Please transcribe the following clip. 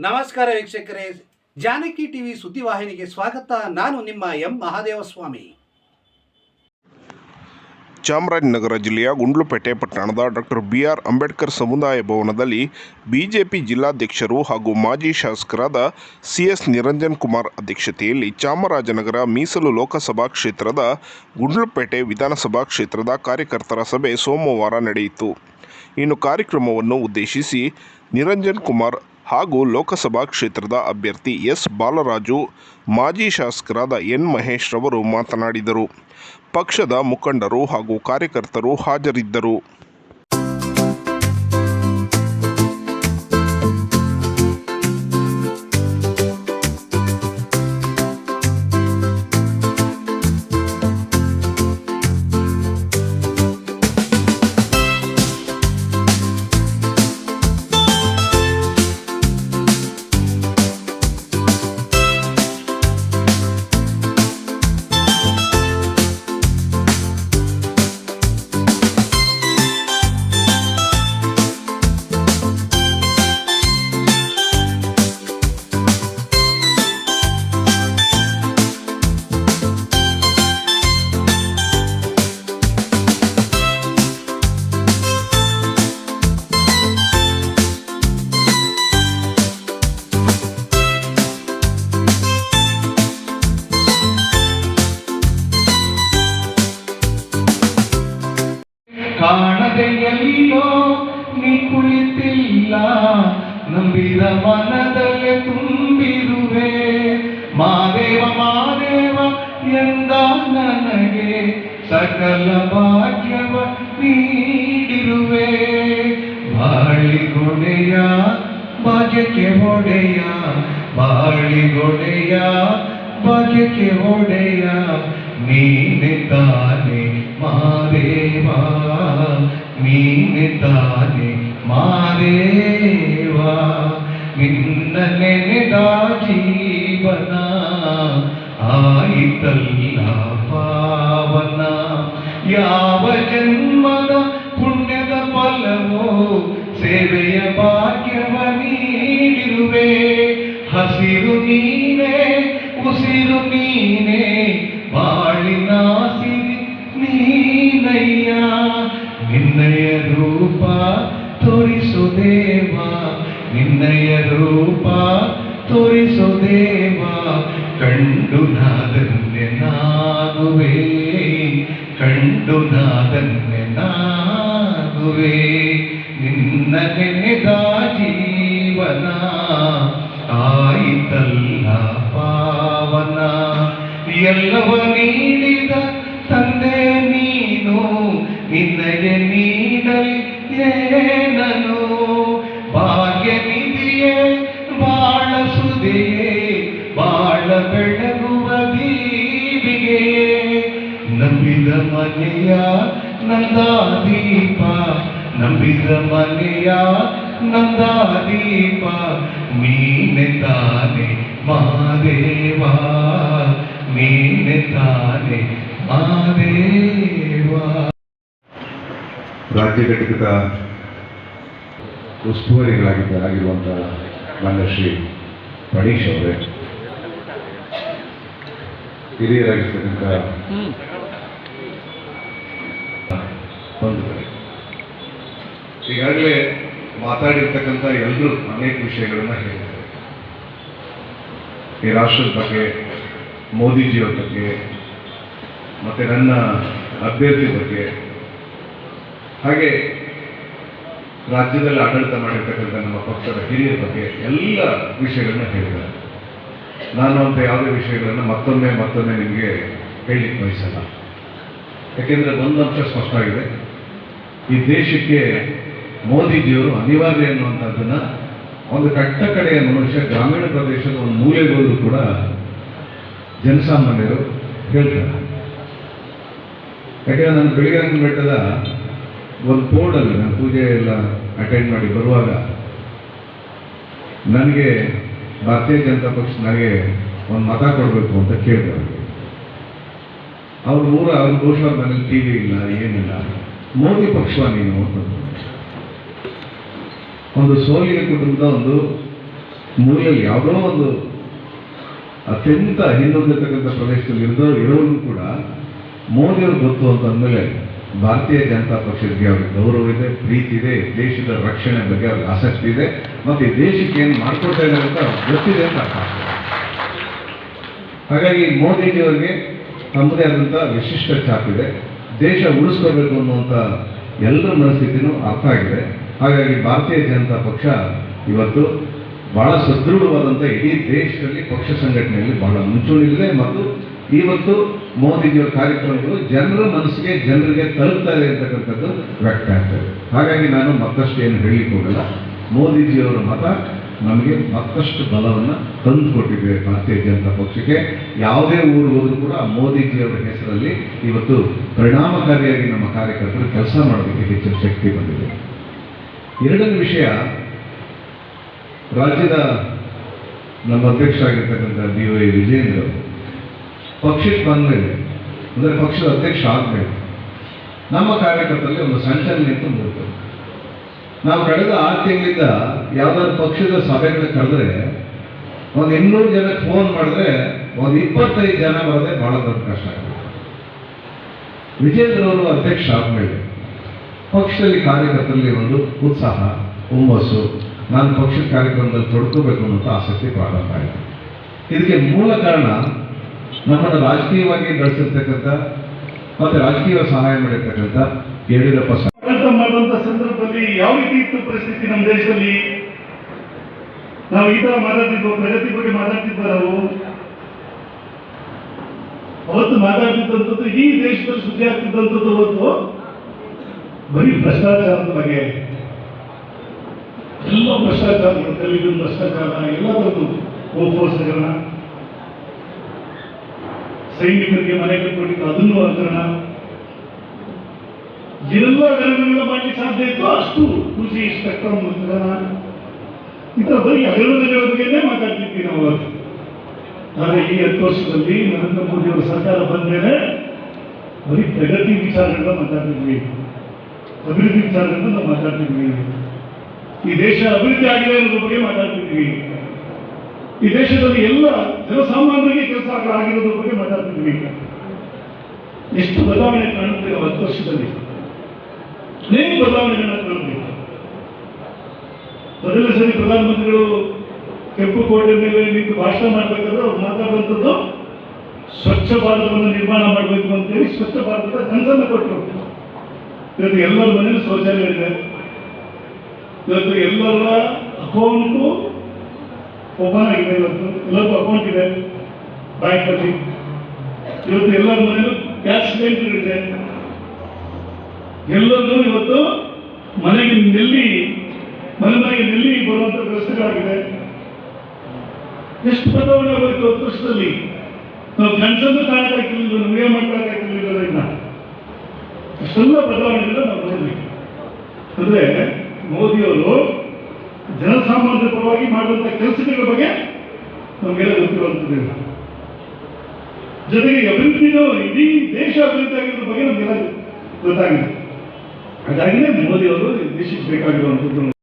ನಮಸ್ಕಾರ ವೀಕ್ಷಕರೇ. ಜಾನಕಿ ಟಿವಿ ಸುದ್ದಿವಾಹಿನಿಗೆ ಸ್ವಾಗತ. ನಾನು ನಿಮ್ಮ ಎಂ. ಮಹಾದೇವಸ್ವಾಮಿ. ಚಾಮರಾಜನಗರ ಜಿಲ್ಲೆಯ ಗುಂಡ್ಲುಪೇಟೆ ಪಟ್ಟಣದ ಡಾಕ್ಟರ್ ಬಿ ಆರ್ ಅಂಬೇಡ್ಕರ್ ಸಮುದಾಯ ಭವನದಲ್ಲಿ ಬಿಜೆಪಿ ಜಿಲ್ಲಾಧ್ಯಕ್ಷರು ಹಾಗೂ ಮಾಜಿ ಶಾಸಕರಾದ ಸಿ ಎಸ್ ನಿರಂಜನ್ ಕುಮಾರ್ ಅಧ್ಯಕ್ಷತೆಯಲ್ಲಿ ಚಾಮರಾಜನಗರ ಮೀಸಲು ಲೋಕಸಭಾ ಕ್ಷೇತ್ರದ ಗುಂಡ್ಲುಪೇಟೆ ವಿಧಾನಸಭಾ ಕ್ಷೇತ್ರದ ಕಾರ್ಯಕರ್ತರ ಸಭೆ ಸೋಮವಾರ ನಡೆಯಿತು. ಇನ್ನು ಕಾರ್ಯಕ್ರಮವನ್ನು ಉದ್ದೇಶಿಸಿ ನಿರಂಜನ್ ಕುಮಾರ್ ಹಾಗೂ ಲೋಕಸಭಾ ಕ್ಷೇತ್ರದ ಅಭ್ಯರ್ಥಿ ಎಸ್. ಬಾಲರಾಜು, ಮಾಜಿ ಶಾಸಕರಾದ ಎನ್. ಮಹೇಶ್ ರವರು ಮಾತನಾಡಿದರು. ಪಕ್ಷದ ಮುಖಂಡರು ಹಾಗೂ ಕಾರ್ಯಕರ್ತರು ಹಾಜರಿದ್ದರು. ಕುಳಿತಿಲ್ಲ ನಂಬಿದ ಮನದಲ್ಲೇ ತುಂಬಿರುವೆ ಮಾದೇವ ಮಾದೇವ ಎಂದ ನನಗೆ ಸಕಲ ಭಾಗ್ಯವ ನೀಡಿರುವೆ ಬಾಳಿಗೊಡೆಯ ಭಾಗ್ಯಕ್ಕೆ ಒಡೆಯ ಬಾಳಿಗೊಡೆಯ ಭಾಗ್ಯಕ್ಕೆ ಒಡೆಯ ನೀನೆ ತಾನೆ ಮಾದೇವ ನೀನೆ ತಾನೆ ಮಾದೇವ ನಿನ್ನ ನೆನೆದ ಜೀವನ ಆಯಿತಲ್ಲ ಪಾವನ ಯಾವ ಜನ್ಮದ ಪುಣ್ಯದ ಫಲವೋ ಸೇವೆಯ ಭಾಗ್ಯವ ನೀಡಿರುವೆ ಹಸಿರು ನೀನೇ ಉಸಿರು ನೀನೇ ಬಾಳಿನ ಸಿರಿ ನೀನಯ್ಯ ನಿನ್ನಯ ರೂಪ ತೋರಿಸು ದೇವ ನಿನ್ನಯ ರೂಪ ತೋರಿಸು ದೇವ ಕಂಡು ನಾದನ್ನೆ ನಾಗುವೆ ಕಂಡು ನಾದನ್ನೆ ನಾಗುವೆ ನಿನ್ನ ನೆನೆದ ಜೀವನ, ಆಯಿತಲ್ಲ ಪಾವನ, ಎಲ್ಲವ ನೀಡಿದ ಬೆಳಗುವ ದೀವಿಗೆ ನಂಬಿದ ಮನೆಯ ನಂದಾದೀಪ, ನಂಬಿದ ಮನೆಯ ನಂದಾದೀಪ, ನೀನೆ ತಾನೆ ಮಹಾದೇವ, ನೀನೆ ತಾನೆ ಮಹಾದೇವ. ರಾಜ್ಯ ಘಟಕದ ಉಸ್ತುವಾರಿಗಳಾಗಿದ್ದ ಆಗಿರುವಂಥ ಮಾನ್ಯ ಶ್ರೀ ಪ್ರಣೀಶ್ ಅವರೇ ಹಿರಿಯರಾಗಿರ್ತಕ್ಕಂಥ ಬಂಧುಗಳೇ. ಈಗಾಗಲೇ ಮಾತಾಡಿರ್ತಕ್ಕಂಥ ಎಲ್ಲರೂ ಅನೇಕ ವಿಷಯಗಳನ್ನ ಹೇಳಿದ್ದಾರೆ. ಈ ರಾಷ್ಟ್ರದ ಬಗ್ಗೆ ಮೋದಿಜಿಯವ್ರ ಬಗ್ಗೆ ಮತ್ತೆ ನನ್ನ ಅಭ್ಯರ್ಥಿ ಬಗ್ಗೆ ಹಾಗೆ ರಾಜ್ಯದಲ್ಲಿ ಆಡಳಿತ ಮಾಡಿರ್ತಕ್ಕಂಥ ನಮ್ಮ ಪಕ್ಷದ ಹಿರಿಯರ ಬಗ್ಗೆ ಎಲ್ಲ ವಿಷಯಗಳನ್ನ ಹೇಳಿದ್ದಾರೆ. ನಾನು ಅಂತ ಯಾವುದೇ ವಿಷಯಗಳನ್ನು ಮತ್ತೊಮ್ಮೆ ಮತ್ತೊಮ್ಮೆ ನಿಮಗೆ ಹೇಳಲಿಕ್ಕೆ ಬಯಸಲ್ಲ. ಯಾಕೆಂದರೆ ಒಂದು ಅಂಶ ಸ್ಪಷ್ಟವಾಗಿದೆ. ಈ ದೇಶಕ್ಕೆ ಮೋದಿಜಿಯವರು ಅನಿವಾರ್ಯ ಅನ್ನುವಂಥದ್ದನ್ನು ಒಂದು ಕಟ್ಟ ಕಡೆಯ ಮನುಷ್ಯ ಗ್ರಾಮೀಣ ಪ್ರದೇಶದ ಒಂದು ಮೂಲೆಗೋದ್ರು ಕೂಡ ಜನಸಾಮಾನ್ಯರು ಹೇಳ್ತಾರೆ. ಯಾಕೆಂದರೆ ನಾನು ಬೆಳಗ್ಗೆ ಬೆಟ್ಟದ ಒಂದು ಬೋರ್ಡಲ್ಲಿ ನಾನು ಪೂಜೆ ಎಲ್ಲ ಅಟೆಂಡ್ ಮಾಡಿ ಬರುವಾಗ ನನಗೆ ಭಾರತೀಯ ಜನತಾ ಪಕ್ಷ ನನಗೆ ಒಂದು ಮತ ಕೊಡಬೇಕು ಅಂತ ಕೇಳಿದ್ರು ಅವ್ರ ಊರ ಅವ್ರ ಬಹುಶಃ ಮನೇಲಿ ಟಿ ವಿ ಇಲ್ಲ, ಏನಿಲ್ಲ ಮೋದಿ ಪಕ್ಷ ನೀನು. ಒಂದು ಸೋಲಿನ ಕುಟುಂಬದ ಒಂದು ಮೂಲೆಯಲ್ಲಿ ಯಾವುದೋ ಒಂದು ಅತ್ಯಂತ ಹಿಂದುಳಿದಿರ್ತಕ್ಕಂಥ ಪ್ರದೇಶದಲ್ಲಿ ಇರೋರು ಇರೋರು ಕೂಡ ಮೋದಿಯವ್ರು ಗೊತ್ತು ಅಂತ ಅಂದಮೇಲೆ ಭಾರತೀಯ ಜನತಾ ಪಕ್ಷಕ್ಕೆ ಅವ್ರಿಗೆ ಗೌರವ ಇದೆ, ಪ್ರೀತಿ ಇದೆ, ದೇಶದ ರಕ್ಷಣೆ ಬಗ್ಗೆ ಅವ್ರಿಗೆ ಆಸಕ್ತಿ ಇದೆ, ಮತ್ತು ದೇಶಕ್ಕೆ ಏನು ಮಾಡ್ಕೊಳ್ತಾ ಇದ್ದಾರೆ ಅಂತ ಗೊತ್ತಿದೆ ಅಂತ ಅರ್ಥ. ಹಾಗಾಗಿ ಮೋದಿಜಿಯವರಿಗೆ ತಮ್ಮದೇ ಆದಂಥ ವಿಶಿಷ್ಟ ಛಾಪಿದೆ ದೇಶ ಉಳಿಸ್ಕೋಬೇಕು ಅನ್ನುವಂಥ ಎಲ್ಲರ ಮನಸ್ಥಿತಿನೂ ಅರ್ಥ ಆಗಿದೆ ಹಾಗಾಗಿ ಭಾರತೀಯ ಜನತಾ ಪಕ್ಷ ಇವತ್ತು ಬಹಳ ಸದೃಢವಾದಂಥ ಇಡೀ ದೇಶದಲ್ಲಿ ಪಕ್ಷ ಸಂಘಟನೆಯಲ್ಲಿ ಬಹಳ ಮುಂಚೂಣಿಗಿದೆ ಮತ್ತು ಇವತ್ತು ಮೋದಿಜಿಯವರ ಕಾರ್ಯಕ್ರಮಗಳು ಜನರ ಮನಸ್ಸಿಗೆ ಜನರಿಗೆ ತಲುಪ್ತಾರೆ ಅಂತಕ್ಕಂಥದ್ದು ವ್ಯಕ್ತ ಆಗ್ತದೆ. ಹಾಗಾಗಿ ನಾನು ಮತ್ತಷ್ಟು ಏನು ಹೇಳಲಿಕ್ಕೆ ಹೋಗಲ್ಲ. ಮೋದಿಜಿಯವರ ಮತ ನಮಗೆ ಮತ್ತಷ್ಟು ಬಲವನ್ನು ತಂದು ಕೊಟ್ಟಿದೆ ಭಾರತೀಯ ಜನತಾ ಪಕ್ಷಕ್ಕೆ. ಯಾವುದೇ ಊರು ಹೋದರೂ ಕೂಡ ಮೋದಿಜಿಯವರ ಹೆಸರಲ್ಲಿ ಇವತ್ತು ಪರಿಣಾಮಕಾರಿಯಾಗಿ ನಮ್ಮ ಕಾರ್ಯಕರ್ತರು ಕೆಲಸ ಮಾಡೋದಕ್ಕೆ ಹೆಚ್ಚಿನ ಶಕ್ತಿ ಬಂದಿದೆ. ಎರಡನೇ ವಿಷಯ, ರಾಜ್ಯದ ನಮ್ಮ ಅಧ್ಯಕ್ಷರಾಗಿರ್ತಕ್ಕಂಥ ಡಿ ವೈ ವಿಜೇಂದ್ರ ಅವರು ಪಕ್ಷಕ್ಕೆ ಬಂದಮೇಲೆ, ಅಂದರೆ ಪಕ್ಷದ ಅಧ್ಯಕ್ಷ ಆದಮೇಲೆ, ನಮ್ಮ ಕಾರ್ಯಕರ್ತರಲ್ಲಿ ಒಂದು ಸಂಚಲನೆ ಇತ್ತು ಮೂಡ್ತು ನಾವು ಕಳೆದ ಆರು ತಿಂಗಳಿಂದ ಯಾವ್ದಾದ್ರು ಪಕ್ಷದ ಸಭೆಗಳು ಕರೆದ್ರೆ, ಒಂದು ಇನ್ನೂರು ಜನಕ್ಕೆ ಫೋನ್ ಮಾಡಿದ್ರೆ, ಒಂದು ಇಪ್ಪತ್ತೈದು ಜನ ಬರೋದೇ ಬಹಳ ದೊಡ್ಡ ಕಷ್ಟ ಆಗುತ್ತೆ ವಿಜೇಂದ್ರ ಅವರು ಅಧ್ಯಕ್ಷ ಆದಮೇಲೆ, ಪಕ್ಷದಲ್ಲಿ ಕಾರ್ಯಕರ್ತರಲ್ಲಿ ಒಂದು ಉತ್ಸಾಹ, ಹುಮ್ಮಸ್ಸು, ನಾನು ಪಕ್ಷದ ಕಾರ್ಯಕ್ರಮದಲ್ಲಿ ತೊಡ್ಕೋಬೇಕು ಅನ್ನೋ ಆಸಕ್ತಿ ಪ್ರಾರಂಭ ಆಯಿತು ಇದಕ್ಕೆ ಮೂಲ ಕಾರಣ ನಮ್ಮನ್ನು ರಾಜಕೀಯವಾಗಿ ಬೆಳೆಸಿರ್ತಕ್ಕಂಥ ಮತ್ತೆ ರಾಜಕೀಯ ಸಹಾಯ ಮಾಡಿರ್ತಕ್ಕಂಥ ಯಡಿಯೂರಪ್ಪ ಮಾಡುವಂತ ಸಂದರ್ಭದಲ್ಲಿ ಯಾವ ರೀತಿ ಇತ್ತು ಪರಿಸ್ಥಿತಿ ನಮ್ಮ ದೇಶದಲ್ಲಿ? ನಾವು ಈ ತರ ಮಾತಾಡ್ತಿದ್ವು, ಪ್ರಗತಿ ಬಗ್ಗೆ ಮಾತಾಡ್ತಿದ್ವ ನಾವು? ಅವತ್ತು ಮಾತಾಡ್ತಿದ್ದಂಥದ್ದು ಈ ದೇಶದಲ್ಲಿ ಸುದ್ದಿ ಆಗ್ತಿದ್ದಂಥದ್ದು ಅವತ್ತು? ಬರೀ ಭ್ರಷ್ಟಾಚಾರದ ಬಗ್ಗೆ. ಎಲ್ಲ ಭ್ರಷ್ಟಾಚಾರ ತೆಲುಗಿನ ಭ್ರಷ್ಟಾಚಾರ, ಎಲ್ಲ ಥರದ್ದು. ಹಗರಣ ಸೈನಿಕರಿಗೆ ಮನೆ ಕಟ್ಕೊಂಡಿದ್ದು ಅದನ್ನು ಹಗರಣ ಎಲ್ಲ ಹಗರಣಗಳನ್ನ ಬಗ್ಗೆ ಸಾಧ್ಯ ಇತ್ತು ಅಷ್ಟು ಖುಷಿ ಸ್ಪೆಕ್ಟ್ರಮ್ ಹಗರಣ ಈ ಬರೀ ಬಗ್ಗೆನೇ ಮಾತಾಡ್ತಿದ್ವಿ ನಾವು ಆದರೆ ಈ ಹತ್ತು ವರ್ಷದಲ್ಲಿ ನರೇಂದ್ರ ಮೋದಿ ಅವರ ಸರ್ಕಾರ ಬಂದ ಮೇಲೆ ಬರೀ ಪ್ರಗತಿ ವಿಚಾರಗಳನ್ನ ಮಾತಾಡ್ತಿದ್ವಿ. ಅಭಿವೃದ್ಧಿ ವಿಚಾರಗಳನ್ನ ನಾವು ಮಾತಾಡ್ತಿದ್ವಿ. ಈ ದೇಶ ಅಭಿವೃದ್ಧಿ ಆಗಿದೆ ಅನ್ನೋದ್ರ ಬಗ್ಗೆ ಮಾತಾಡ್ತಿದ್ವಿ. ಈ ದೇಶದಲ್ಲಿ ಎಲ್ಲ ಜನಸಾಮಾನ್ಯರಿಗೆ ಕೆಲಸ ಆಗಿರೋದ್ರ ಬಗ್ಗೆ ಮಾತಾಡ್ತಿದ್ವಿ ಎಷ್ಟು ಬದಲಾವಣೆ ಕಾಣುತ್ತೆ ನಾವು ಹತ್ತು ವರ್ಷದಲ್ಲಿ? ಅನೇಕ ಬದಲಾವಣೆಗಳನ್ನ ಕಾಣಬೇಕು ಮೊದಲ ಸರಿ ಪ್ರಧಾನಮಂತ್ರಿಗಳು ಕೆಂಪು ಕೋಟೆ ಮೇಲೆ ನಿಂತು ಭಾಷಣ ಮಾಡಬೇಕಾದ್ರೆ ಅವ್ರು ಮಾತಾಡುವಂಥದ್ದು ಸ್ವಚ್ಛ ಭಾರತವನ್ನು ನಿರ್ಮಾಣ ಮಾಡಬೇಕು ಅಂತೇಳಿ ಸ್ವಚ್ಛ ಭಾರತದ ಕನಸನ್ನು ಕೊಟ್ಟರು. ಇವತ್ತು ಎಲ್ಲರ ಮನೇಲಿ ಶೌಚಾಲಯ ಇದೆ. ಇವತ್ತು ಎಲ್ಲರ ಅಕೌಂಟು ಓಪನ್ ಆಗಿದೆ ಇವತ್ತು ಎಲ್ಲರಿಗೂ ಅಕೌಂಟ್ ಇದೆ ಬ್ಯಾಂಕಲ್ಲಿ ಇವತ್ತು ಎಲ್ಲರ ಮನೆಯಲ್ಲೂ ಕ್ಯಾಶ್ ಇದೆ. ಎಲ್ಲರೂ ಇವತ್ತು ಮನೆಗೆ ನೆಲ್ಲಿ, ಮನೆ ಮನೆಗೆ ನೆಲ್ಲಿ ಬರುವಂತ ವ್ಯವಸ್ಥೆಗಳಾಗಿದೆ ಎಷ್ಟು ಬದಲಾವಣೆ ಆಗೋಯ್ತು ಹತ್ತು ವರ್ಷದಲ್ಲಿ? ನಾವು ಕನ್ಸನ್ನು ಕಾಣಕ್ಕಾಗ್ತಿರ್ಲಿಲ್ಲ, ನಮಗೆ ಮಾಡಬೇಕಾಗಿಲ್ಲ ಅದನ್ನ. ಅಷ್ಟೆಲ್ಲ ಬದಲಾವಣೆಗಳನ್ನ ನಾವು ನೋಡ್ಬೇಕು. ಅಂದ್ರೆ ಮೋದಿಯವರು ಜನಸಾಮಾನ್ಯರ ಪರವಾಗಿ ಮಾಡುವಂಥ ಕೆಲಸಗಳ ಬಗ್ಗೆ ನಮಗೆಲ್ಲ ಗೊತ್ತಿರುವಂಥದ್ದಿಲ್ಲ ಜೊತೆಗೆ ಅಭಿವೃದ್ಧಿನೂ ಇಡೀ ದೇಶ ಅಭಿವೃದ್ಧಿ ಆಗಿರೋದ್ರ ಬಗ್ಗೆ ನಮಗೆಲ್ಲ ಗೊತ್ತಾಗಿದೆ. ಅದಾಗಿದೆ ಮೋದಿ ಅವರು ದೇಶಕ್ಕೆ ಬೇಕಾಗಿರುವಂಥದ್ದು.